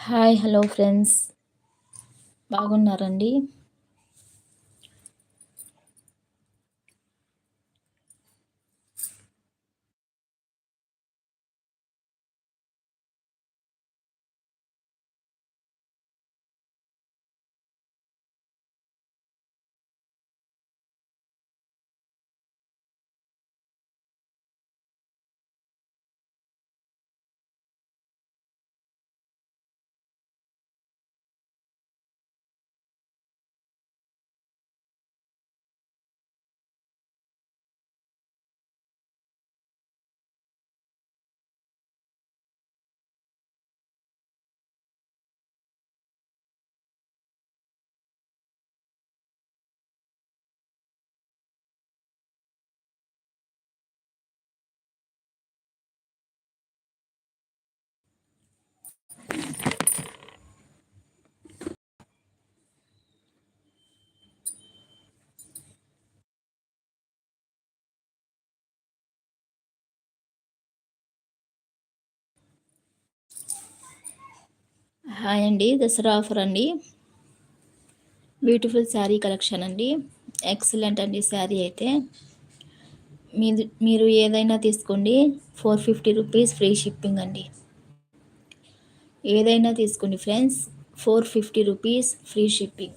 Hi hello friends. బాగున్నారండి? Hi అండి Dasara offer అండి. బ్యూటిఫుల్ శారీ కలెక్షన్ అండి. ఎక్సలెంట్ అండి శారీ అయితే. మీరు మీరు ఏదైనా తీసుకోండి four fifty rupees free shipping అండి. ఏదైనా తీసుకోండి friends four fifty rupees free shipping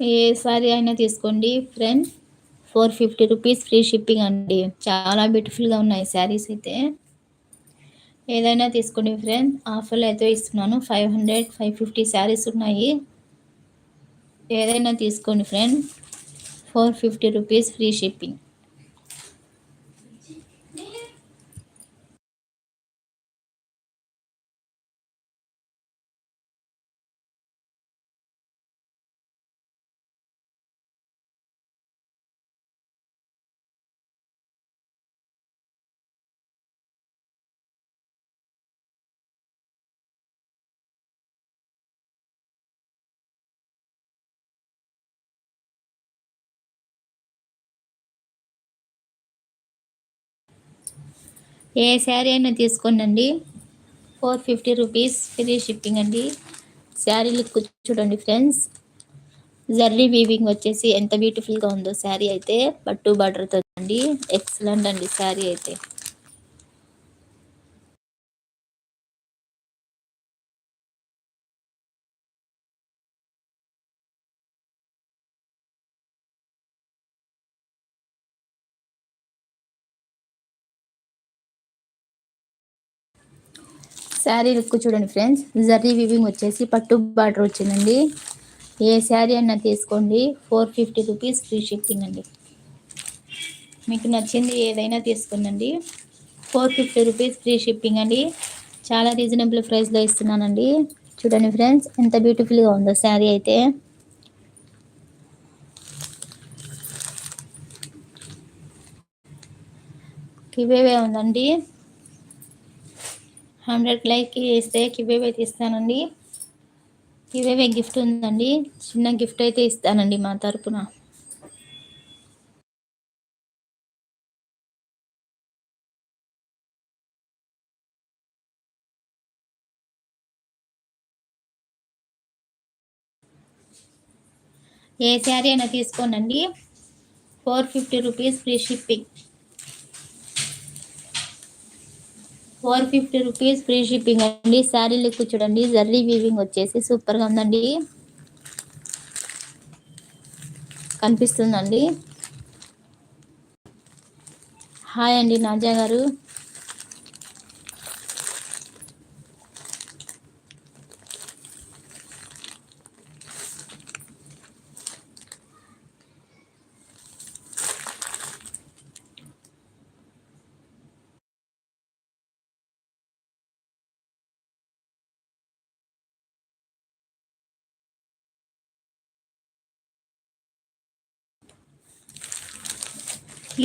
ఏ సారీ అయినా తీసుకోండి friend four fifty rupees free shipping అండి. చాలా బ్యూటిఫుల్గా ఉన్నాయి శారీస్ అయితే. ఏదైనా తీసుకోండి ఫ్రెండ్ ఆఫర్లు అయితే ఇస్తున్నాను. Five hundred five fifty saris ఉన్నాయి. ఏదైనా తీసుకోండి friend four fifty rupees free shipping ఏ శారీ అయినా తీసుకోండి four fifty rupees free shipping అండి. శారీ లుక్ చూడండి ఫ్రెండ్స్. జర్రీ వీవింగ్ వచ్చేసి ఎంత బ్యూటిఫుల్గా ఉందో శారీ అయితే పట్టు బార్డర్తో అండి. ఎక్సలెంట్ అండి శారీ అయితే. శారీ లుక్ చూడండి ఫ్రెండ్స్. జర్రీ వివింగ్ వచ్చేసి పట్టు బార్డర్ వచ్చిందండి. ఏ శారీ అన్నా తీసుకోండి. Four fifty rupees free shifting అండి. మీకు నచ్చింది ఏదైనా తీసుకునండి four fifty rupees free shipping అండి. చాలా రీజనబుల్ ప్రైస్లో ఇస్తున్నానండి. చూడండి ఫ్రెండ్స్ ఎంత బ్యూటిఫుల్గా ఉందో శారీ అయితే. ఇవేవే ఉందండి? హండ్రెడ్ లైక్ వేస్తే కివేవే తీస్తానండి కివేవే గిఫ్ట్ ఉందండి. చిన్న గిఫ్ట్ అయితే ఇస్తానండి మా తరపున. ఏ శారీ అయినా తీసుకోనండి. Four fifty rupees free shipping. Four fifty rupees free shipping అండి. శారీ లుక్ చూడండి. జర్రీ వీవింగ్ వచ్చేసి సూపర్గా ఉందండి. కనిపిస్తుందండి. హాయ్ అండి నాజా గారు.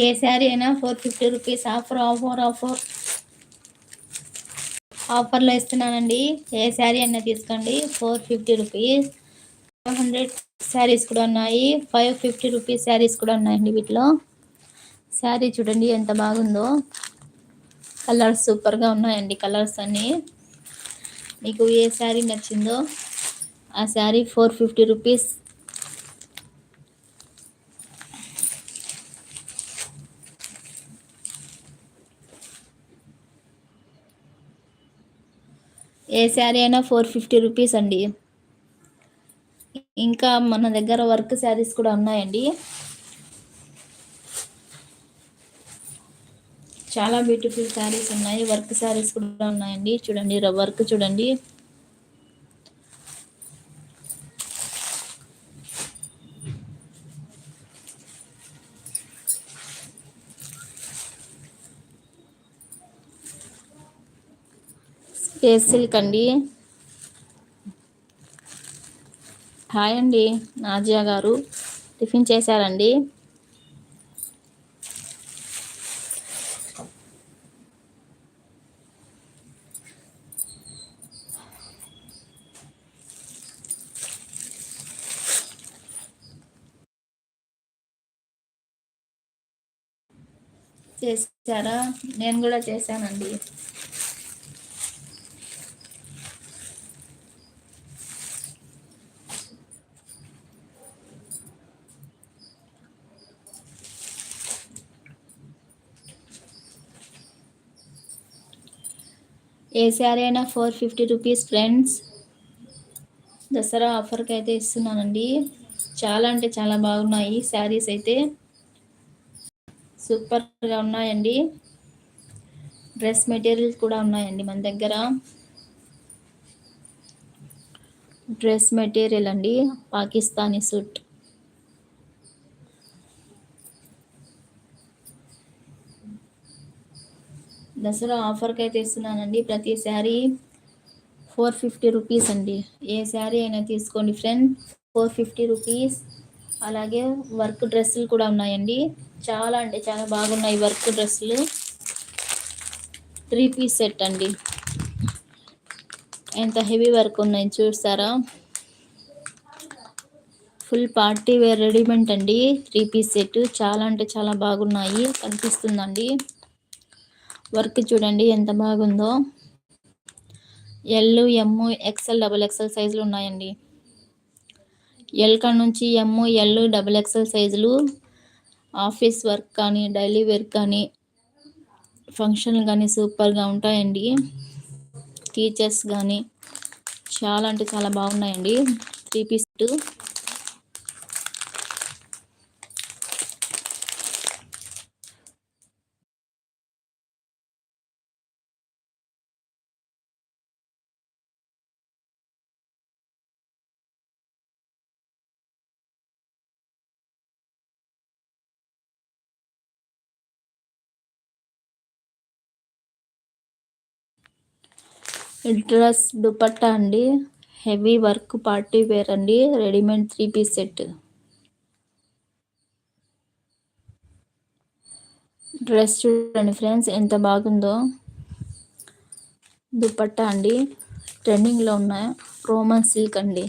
ఏ శారీ అయినా four fifty rupees. Offer offer offer ఆఫర్లో ఇస్తున్నానండి. ఏ శారీ అయినా తీసుకోండి. Four fifty rupees five hundred saris కూడా ఉన్నాయి. ఫైవ్ ఫిఫ్టీ రూపీస్ శారీస్ కూడా ఉన్నాయండి వీటిలో. శారీ చూడండి ఎంత బాగుందో. కలర్స్ సూపర్గా ఉన్నాయండి కలర్స్ అన్నీ. మీకు ఏ శారీ నచ్చిందో ఆ శారీ ఫోర్ ఫిఫ్టీ రూపీస్ ఏ శారీ అయినా ఫోర్ ఫిఫ్టీ రూపీస్ అండి. ఇంకా మన దగ్గర వర్క్ శారీస్ కూడా ఉన్నాయండి. చాలా బ్యూటిఫుల్ శారీస్ ఉన్నాయి. వర్క్ శారీస్ కూడా ఉన్నాయండి. చూడండి వర్క్ చూడండి. ఫేస్ సిల్క్ అండి. హాయ్ అండి నాజియా గారు. టిఫిన్ చేశారండి? చేశారా? నేను కూడా చేశానండి. ఏ శారీ అయినా four fifty rupees friends. Dasara ఆఫర్కి అయితే ఇస్తున్నానండి. చాలా అంటే చాలా బాగున్నాయి శారీస్ అయితే. సూపర్గా ఉన్నాయండి. డ్రెస్ మెటీరియల్స్ కూడా ఉన్నాయండి మన దగ్గర. డ్రెస్ మెటీరియల్ అండి పాకిస్తానీ సూట్. దసరా ఆఫర్కి అయితే ఇస్తున్నానండి. ప్రతి శారీ ఫోర్ ఫిఫ్టీ రూపీస్ అండి. ఏ శారీ అయినా తీసుకోండి ఫ్రెండ్. Four fifty rupees. అలాగే వర్క్ డ్రెస్సులు కూడా ఉన్నాయండి. చాలా అంటే చాలా బాగున్నాయి వర్క్ డ్రెస్సులు. త్రీ పీస్ సెట్ అండి. ఎంత హెవీ వర్క్ ఉన్నాయి చూస్తారా ఫుల్ పార్టీ వేర్ రెడీమేడ్ అండి. Three piece set. చాలా అంటే చాలా బాగున్నాయి. కనిపిస్తుందండి. వర్క్ చూడండి ఎంత బాగుందో. L M XL double XL సైజులు ఉన్నాయండి. ఎల్ కాడ నుంచి ఎమ్ ఎల్ డబుల్ ఎక్సెల్ సైజులు ఆఫీస్ వర్క్ కానీ డైలీ వేర్ కానీ ఫంక్షన్ కానీ సూపర్గా ఉంటాయండి. టీచర్స్ కానీ చాలా అంటే చాలా బాగున్నాయండి. త్రీ పీస్ డ్రెస్ దుపట్టా అండి. హెవీ వర్క్ పార్టీ వేర్ అండి. Readymade three piece set. Dress చూడండి ఫ్రెండ్స్ ఎంత బాగుందో. దుపట్టా అండి. ట్రెండింగ్లో ఉన్న రోమన్ సిల్క్ అండి.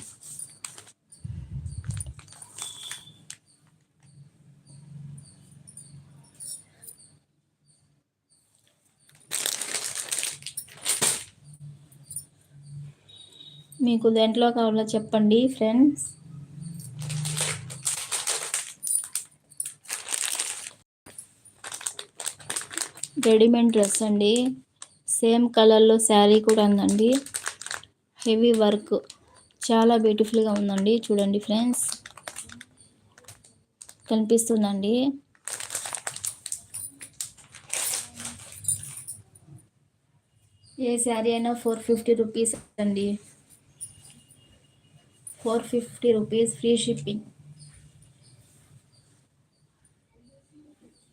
మీకు దేంట్లో కావాలో చెప్పండి ఫ్రెండ్స్ రెడీమేడ్ డ్రెస్ అండి. సేమ్ కలర్లో శారీ కూడా ఉందండి. హెవీ వర్క్ చాలా బ్యూటిఫుల్గా ఉందండి. చూడండి ఫ్రెండ్స్ కనిపిస్తుందండి. ఏ శారీ అయినా ఫోర్ ఫిఫ్టీ రూపీస్ అండి. Four fifty rupees free shipping.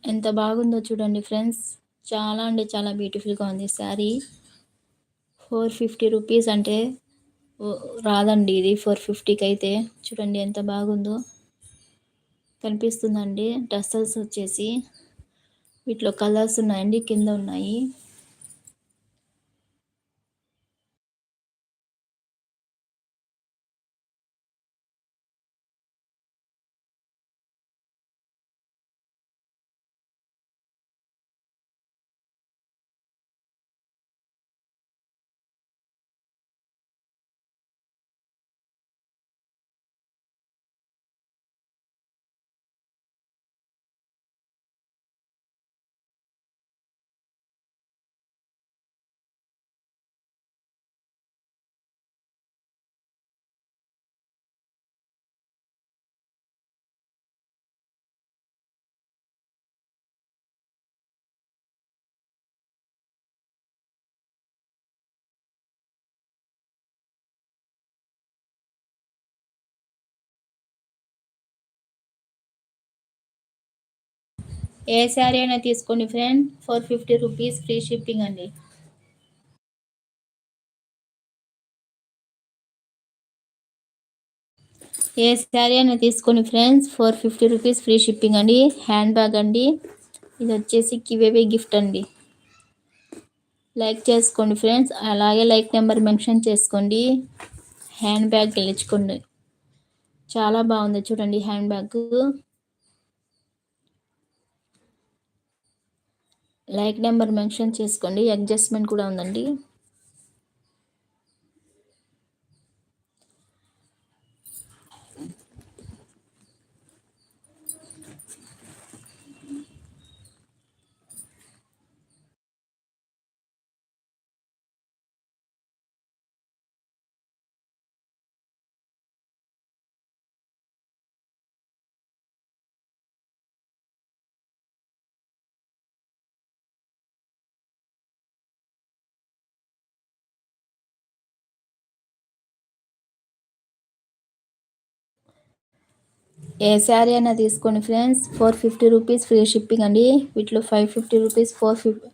ఎంత బాగుందో చూడండి ఫ్రెండ్స్. చాలా అంటే చాలా బ్యూటిఫుల్గా ఉంది శారీ. ఫోర్ ఫిఫ్టీ రూపీస్ అంటే రాదండి ఇది ఫోర్ ఫిఫ్టీకి అయితే. చూడండి ఎంత బాగుందో. కనిపిస్తుందండి. టస్సల్స్ వచ్చేసి. వీటిలో కలర్స్ ఉన్నాయండి కింద ఉన్నాయి. ఏ శారీ అయినా తీసుకోండి friend. Four fifty rupees free shipping అండి. ఏ శారీ అయినా తీసుకోండి friends. Four fifty rupees free shipping అండి. హ్యాండ్ బ్యాగ్ అండి. ఇది వచ్చేసి కివేవే గిఫ్ట్ అండి. లైక్ చేసుకోండి ఫ్రెండ్స్. అలాగే లైక్ నెంబర్ మెన్షన్ చేసుకోండి. హ్యాండ్ బ్యాగ్ గెలుచుకోండి. చాలా బాగుంది చూడండి handbag. Like number mention చేసుకోండి. అడ్జస్ట్మెంట్ కూడా ఉందండి. ఏ శారీ అయినా తీసుకోండి friends. Four fifty rupees free shipping అండి. వీటిలో five fifty rupees four fifty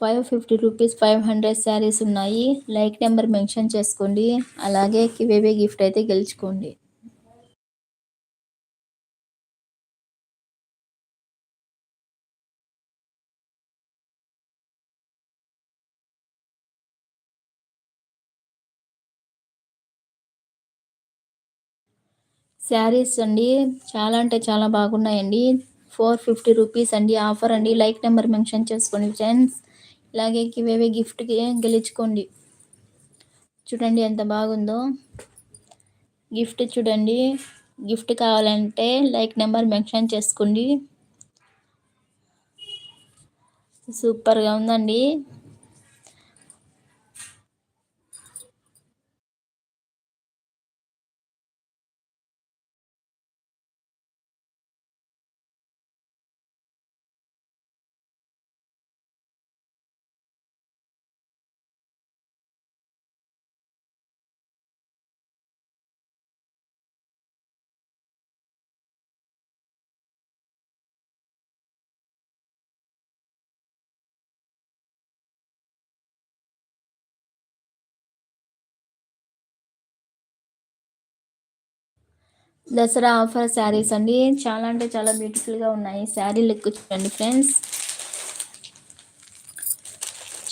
five fifty rupees five hundred saris ఉన్నాయి. లైక్ నెంబర్ మెన్షన్ చేసుకోండి. అలాగే కివేవే గిఫ్ట్ అయితే గెలుచుకోండి. శారీస్ అండి. చాలా అంటే చాలా బాగున్నాయండి. ఫోర్ ఫిఫ్టీ రూపీస్ అండి ఆఫర్ అండి. లైక్ నెంబర్ మెన్షన్ చేసుకోండి ఫ్రెండ్స్ ఇలాగే గివేవే గిఫ్ట్కి గెలుచుకోండి. చూడండి ఎంత బాగుందో. గిఫ్ట్ చూడండి. గిఫ్ట్ కావాలంటే లైక్ నెంబర్ మెన్షన్ చేసుకోండి. సూపర్గా ఉందండి. దసరా ఆఫర్ శారీస్ అండి. చాలా అంటే చాలా బ్యూటిఫుల్గా ఉన్నాయి. శారీ లెక్క చూడండి ఫ్రెండ్స్.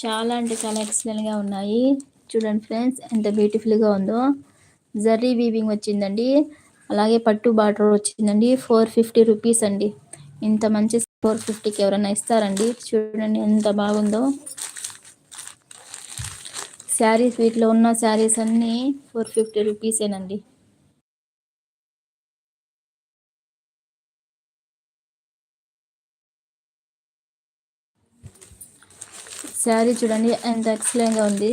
చాలా అంటే చాలా ఎక్సలెంట్గా ఉన్నాయి. చూడండి ఫ్రెండ్స్ ఎంత బ్యూటిఫుల్గా ఉందో. జర్రీ వీవింగ్ వచ్చిందండి. అలాగే పట్టు బార్డర్ వచ్చిందండి. ఫోర్ ఫిఫ్టీ రూపీస్ అండి. ఇంత మంచి ఫోర్ ఫిఫ్టీకి ఎవరైనా ఇస్తారండి? చూడండి ఎంత బాగుందో. శారీస్ వీటిలో ఉన్న శారీస్ అన్నీ ఫోర్ ఫిఫ్టీ రూపీసేనండి శారీ చూడండి ఎంత ఎక్సలెంట్గా ఉంది.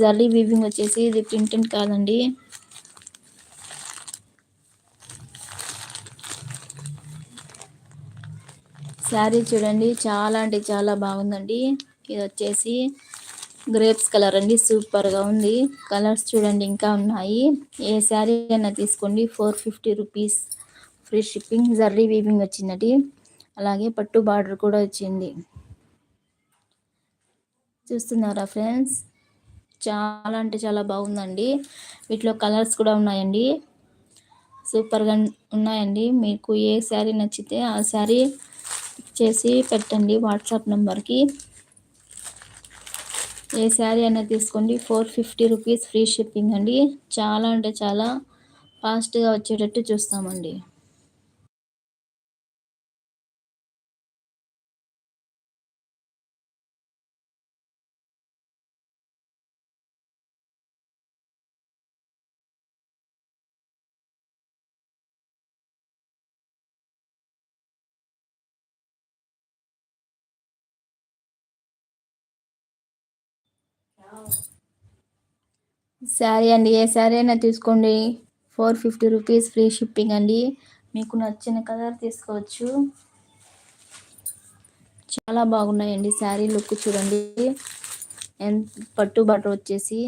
జర్లీ వీవింగ్ వచ్చేసి ఇది ప్రింటెడ్ కాదండి. శారీ చూడండి చాలా అంటే చాలా బాగుందండి. ఇది వచ్చేసి గ్రేప్స్ కలర్ అండి సూపర్గా ఉంది. కలర్స్ చూడండి ఇంకా ఉన్నాయి. ఏ శారీ అయినా తీసుకోండి four fifty rupees free shipping zari weaving వచ్చిందండి. అలాగే పట్టు బార్డర్ కూడా వచ్చింది. చూస్తున్నారా ఫ్రెండ్స్? చాలా అంటే చాలా బాగుందండి. వీటిలో కలర్స్ కూడా ఉన్నాయండి. సూపర్గా ఉన్నాయండి. మీకు ఏ శారీ నచ్చితే ఆ శారీ చేసి పెట్టండి వాట్సాప్ నెంబర్కి. ఏ శారీ అయినా తీసుకోండి. Four fifty rupees free shipping అండి. చాలా అంటే చాలా ఫాస్ట్గా వచ్చేటట్టు చూస్తామండి. శారీ అండి. ఏ శారీ అయినా తీసుకోండి. Four fifty rupees free shipping అండి. మీకు నచ్చిన కలర్ తీసుకోవచ్చు. చాలా బాగున్నాయండి శారీ లుక్ చూడండి. ఎంత పట్టు బట్టర్ వచ్చేసి.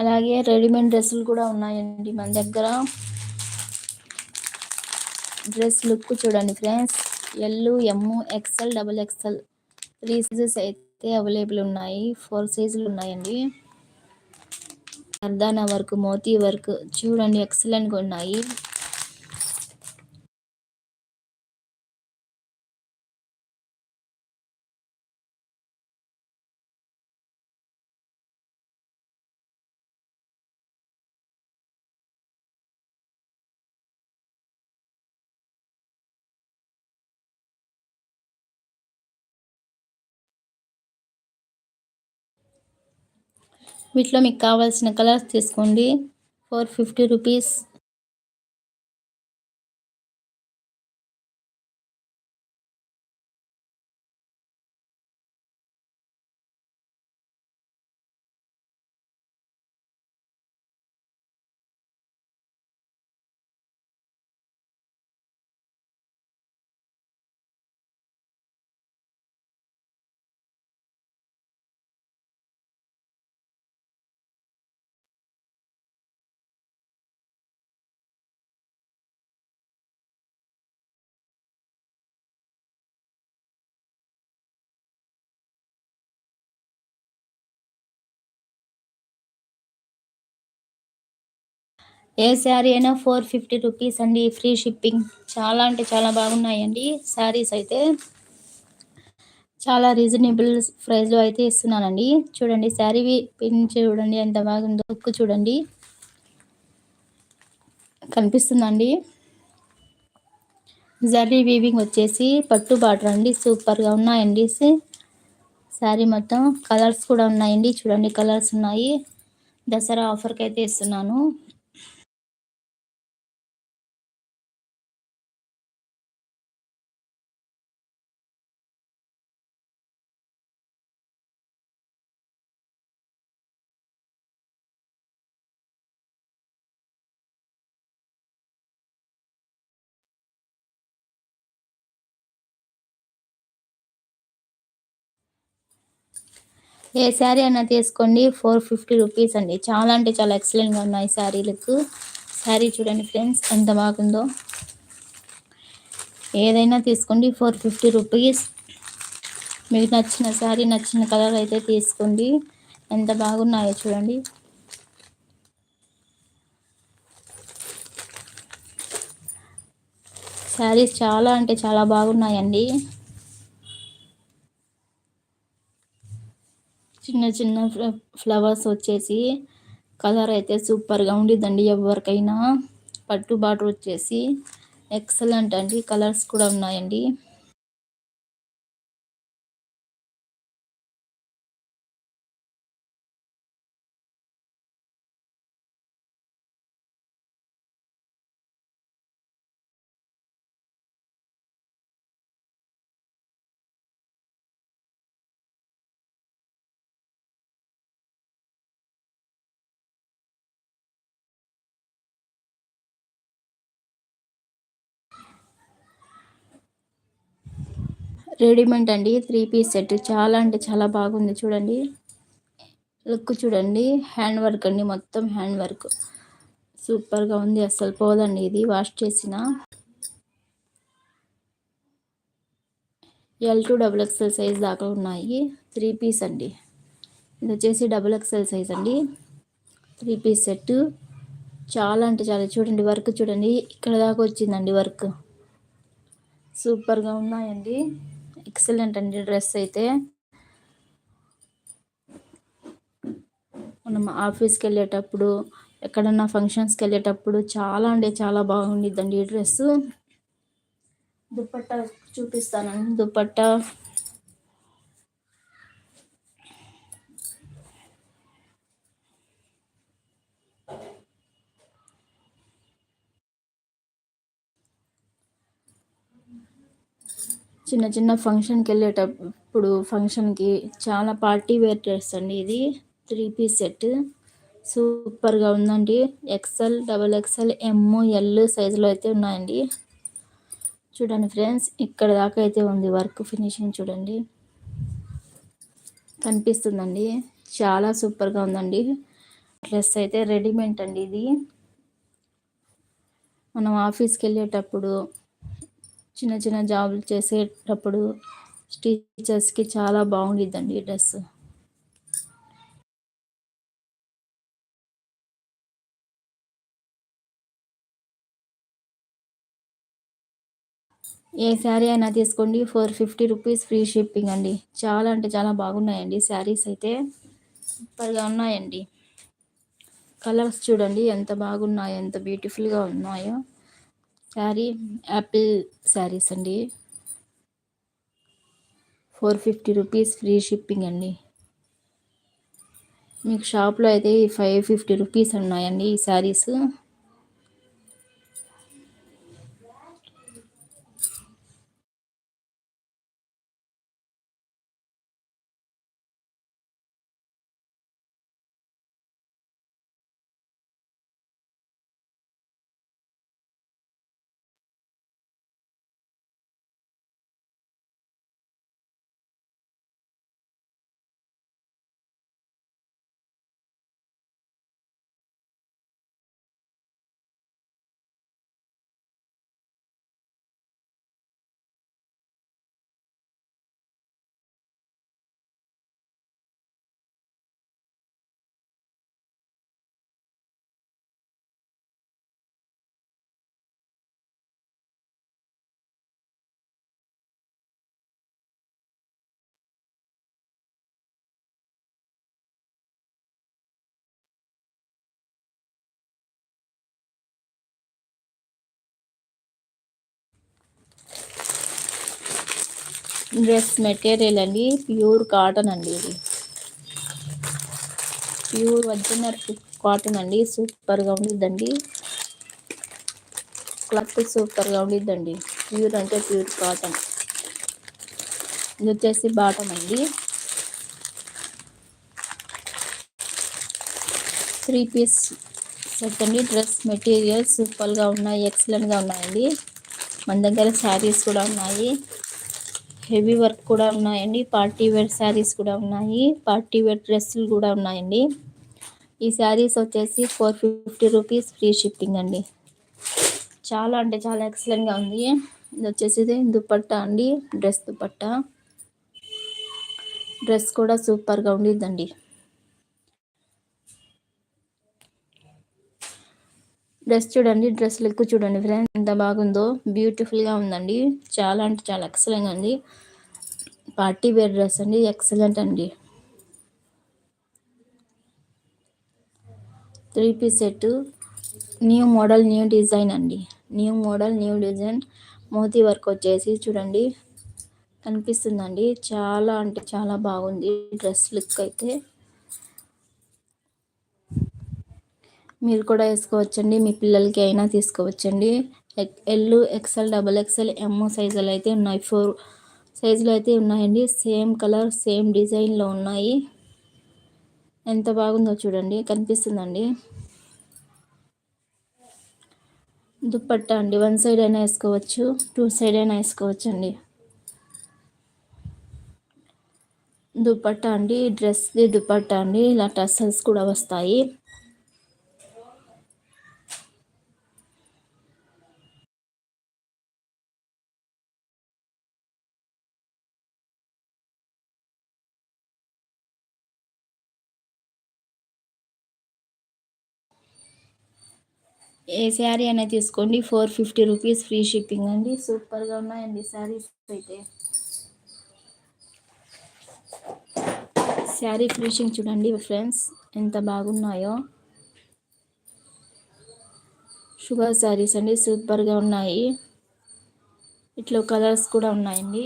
అలాగే రెడీమేడ్ డ్రెస్సులు కూడా ఉన్నాయండి మన దగ్గర. డ్రెస్ లుక్ చూడండి friends. L M XL double XL three sizes అయితే అవైలబుల్ ఉన్నాయి. ఫోర్ సైజులు ఉన్నాయండి. అర్ధానా వర్క్ మోతీ వర్క్ చూడండి ఎక్సలెంట్గా ఉన్నాయి. వీటిలో మీకు కావాల్సిన కలర్స్ తీసుకోండి. Four fifty rupees. ఏ శారీ అయినా ఫోర్ ఫిఫ్టీ రూపీస్ అండి ఫ్రీ షిప్పింగ్. చాలా అంటే చాలా బాగున్నాయండి శారీస్ అయితే. చాలా రీజనబుల్ ప్రైస్లో అయితే ఇస్తున్నానండి. చూడండి శారీ పిన్ చూడండి ఎంత బాగుందో ఉక్కు చూడండి. కనిపిస్తుందండి. జరీ వీవింగ్ వచ్చేసి పట్టు బాటర్ అండి సూపర్గా ఉన్నాయండి. శారీ మొత్తం కలర్స్ కూడా ఉన్నాయండి. చూడండి కలర్స్ ఉన్నాయి. దసరా ఆఫర్కి అయితే ఇస్తున్నాను. ఏ శారీ అయినా తీసుకోండి. ఫోర్ ఫిఫ్టీ రూపీస్ అండి. చాలా అంటే చాలా ఎక్సలెంట్గా ఉన్నాయి శారీలకు. శారీ చూడండి ఫ్రెండ్స్ ఎంత బాగుందో. ఏదైనా తీసుకోండి. ఫోర్ ఫిఫ్టీ రూపీస్ మీకు నచ్చిన శారీ నచ్చిన కలర్ అయితే తీసుకోండి. ఎంత బాగున్నాయో చూడండి. శారీస్ చాలా అంటే చాలా బాగున్నాయండి. చిన్న చిన్న ఫ్లవర్స్ వచ్చేసి కలర్ అయితే సూపర్గా ఉండిద్దండి ఎవరికైనా. పట్టుబాటు వచ్చేసి ఎక్సలెంట్ అండి. కలర్స్ కూడా ఉన్నాయండి. రెడీమేడ్ అండి త్రీ పీస్ సెట్. చాలా అంటే చాలా బాగుంది చూడండి. లుక్ చూడండి హ్యాండ్ వర్క్ అండి మొత్తం హ్యాండ్ వర్క్. సూపర్గా ఉంది అసలు పోదండి ఇది వాష్ చేసిన. L two double XL size దాకా ఉన్నాయి త్రీ పీస్ అండి. ఇది వచ్చేసి డబుల్ ఎక్స్ఎల్ సైజ్ అండి. Three piece set. చాలా అంటే చాలా చూడండి వర్క్ చూడండి. ఇక్కడ దాకా వచ్చిందండి వర్క్. సూపర్గా ఉన్నాయండి. ఎక్సలెంట్ అండి డ్రెస్ అయితే. మనం ఆఫీస్కి వెళ్ళేటప్పుడు ఎక్కడన్నా ఫంక్షన్స్కి వెళ్ళేటప్పుడు చాలా అంటే చాలా బాగుండిద్దండి ఈ డ్రెస్సు. దుప్పట్ట చూపిస్తానండి దుప్పట్ట. చిన్న చిన్న ఫంక్షన్కి వెళ్ళేటప్పుడు ఫంక్షన్కి చాలా పార్టీ వేర్ డ్రెస్ అండి ఇది త్రీ పీస్ సెట్ సూపర్గా ఉందండి. XL double XL M L సైజులో అయితే ఉన్నాయండి. చూడండి ఫ్రెండ్స్ ఇక్కడ దాకా అయితే ఉంది వర్క్ ఫినిషింగ్ చూడండి. కనిపిస్తుందండి. చాలా సూపర్గా ఉందండి. డ్రెస్ అయితే రెడీమేడ్ అండి ఇది. మనం ఆఫీస్కి వెళ్ళేటప్పుడు చిన్న చిన్న జాబులు చేసేటప్పుడు టీచర్స్కి చాలా బాగుండిద్దండి ఈ డ్రెస్. ఏ శారీ అయినా తీసుకోండి. Four fifty rupees free shipping అండి. చాలా అంటే చాలా బాగున్నాయండి శారీస్ అయితే. సూపర్గా ఉన్నాయండి. కలర్స్ చూడండి ఎంత బాగున్నాయో ఎంత బ్యూటిఫుల్గా ఉన్నాయో. శారీ యాపిల్ శారీస్ అండి. Four fifty rupees free shipping అండి. మీకు షాప్లో అయితే ఫైవ్ ఫిఫ్టీ రూపీస్ ఉన్నాయండి ఈ శారీస్. డ్రెస్ మెటీరియల్ అండి. ప్యూర్ కాటన్ అండి ఇది. ప్యూర్ ఒరిజినల్ కాటన్ అండి. సూపర్గా ఉండిద్దండి. క్లాత్ సూపర్గా ఉండిద్దండి. ప్యూర్ అంటే ప్యూర్ కాటన్ ఇది వచ్చేసి బాటమ్ అండి. త్రీ పీస్ సెట్ అండి. డ్రెస్ మెటీరియల్ సూపర్గా ఉన్నాయి. ఎక్సలెంట్గా ఉన్నాయండి. మన దగ్గర శారీస్ కూడా ఉన్నాయి. హెవీ వర్క్ కూడా ఉన్నాయండి. పార్టీ వేర్ శారీస్ కూడా ఉన్నాయి. పార్టీ వేర్ డ్రెస్సులు కూడా ఉన్నాయండి. ఈ శారీస్ వచ్చేసి four fifty rupees free shipping అండి. చాలా అంటే చాలా ఎక్సలెంట్గా ఉంది. ఇది వచ్చేసి దుపట్టా అండి. డ్రెస్ దుపట్టా. డ్రెస్ కూడా సూపర్గా ఉండిద్దండి. డ్రెస్ చూడండి డ్రెస్ లుక్ చూడండి ఫ్రెండ్స్ ఎంత బాగుందో. బ్యూటిఫుల్గా ఉందండి. చాలా అంటే చాలా ఎక్సలెంట్ అండి పార్టీ వేర్ డ్రెస్ అండి. ఎక్సలెంట్ అండి. Three piece set new model new design అండి. న్యూ మోడల్ న్యూ డిజైన్ మోతీ వర్క్ వచ్చేసి చూడండి. కనిపిస్తుందండి. చాలా అంటే చాలా బాగుంది డ్రెస్ లుక్ అయితే. మీరు కూడా వేసుకోవచ్చండి. మీ పిల్లలకి అయినా తీసుకోవచ్చండి. L XL double XL M సైజులు అయితే ఉన్నాయి. ఫోర్ సైజులు అయితే ఉన్నాయండి. సేమ్ కలర్ సేమ్ డిజైన్లో ఉన్నాయి. ఎంత బాగుందో చూడండి. కనిపిస్తుందండి. దుప్పట్టా అండి. వన్ సైడ్ అయినా వేసుకోవచ్చు టూ సైడ్ అయినా వేసుకోవచ్చు అండి దుప్పట్టా అండి. డ్రెస్ది దుప్పట్టా అండి. ఇలా టసల్స్ కూడా వస్తాయి. ఏ శారీ అనేది తీసుకోండి. Four fifty rupees free shipping అండి. సూపర్గా ఉన్నాయండి శారీస్ అయితే. శారీ ఫినిషింగ్ చూడండి ఫ్రెండ్స్ ఎంత బాగున్నాయో. షుగర్ శారీస్ అండి సూపర్గా ఉన్నాయి. ఇట్లా కలర్స్ కూడా ఉన్నాయండి.